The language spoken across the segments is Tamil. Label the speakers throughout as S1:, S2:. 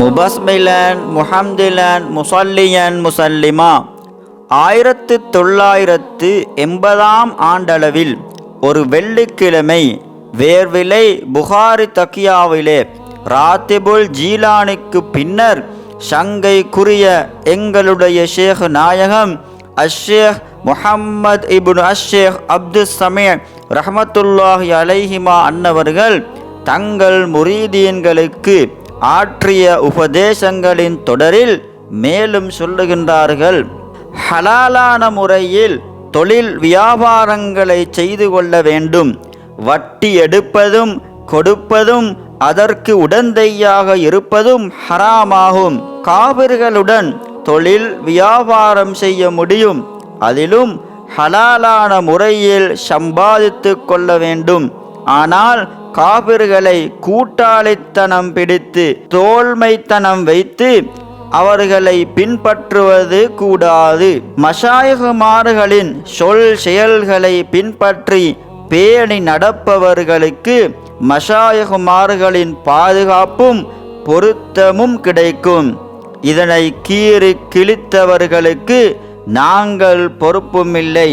S1: முபஸ்மிலன் முஹம்திலன் முசல்லியன் முசல்லிமா. ஆயிரத்து தொள்ளாயிரத்து எண்பதாம் ஆண்டளவில் ஒரு வெள்ளிக்கிழமை வேர்விலை புகாரி தக்கியாவிலே ராத்திபுல் ஜீலானுக்கு பின்னர் சங்கைக்குரிய எங்களுடைய ஷேக் நாயகம் அஷேக் முஹம்மது இபுன் அஷேக் அப்துல் சமீர் ரஹமத்துல்லாஹி அலைஹிமா அன்னவர்கள் தங்கள் முரீதீன்களுக்கு ஆற்றிய உபதேசங்களின் தொடரில் மேலும் சொல்லுகின்றார்கள். ஹலாலான முறையில் தொழில் வியாபாரங்களை செய்து கொள்ள வேண்டும். வட்டி எடுப்பதும் கொடுப்பதும் அதற்கு உடந்தையாக இருப்பதும் ஹராமாகும். காவிர்களுடன் தொழில் வியாபாரம் செய்ய முடியும். அதிலும் ஹலாலான முறையில் சம்பாதித்து கொள்ள வேண்டும். ஆனால் காபிர்களை கூட்டாளித்தனம் பிடித்து தோல்மைத்தனம் வைத்து அவர்களை பின்பற்றுவது கூடாது. மஷாயகுமார்களின் சொல் செயல்களை பின்பற்றி பேணி நடப்பவர்களுக்கு மஷாயகுமார்களின் பாதுகாப்பும் பொருத்தமும் கிடைக்கும். இதனை கீறி கிழித்தவர்களுக்கு நாங்கள் பொறுப்புமில்லை.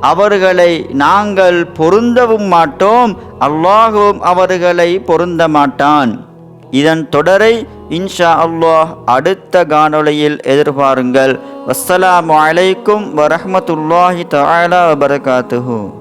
S1: அவர்களை நாங்கள் பொருந்தவும் மாட்டோம். அல்லாஹும் அவர்களை பொருந்த மாட்டான். இதன் தொடரை இன்ஷா அல்லாஹ் அடுத்த காணொளியில் எதிர்பாருங்கள். வஸ்ஸலாமு வலைக்கும் வரமத்துல்லாஹி தஆலா வபரகாத்துஹு.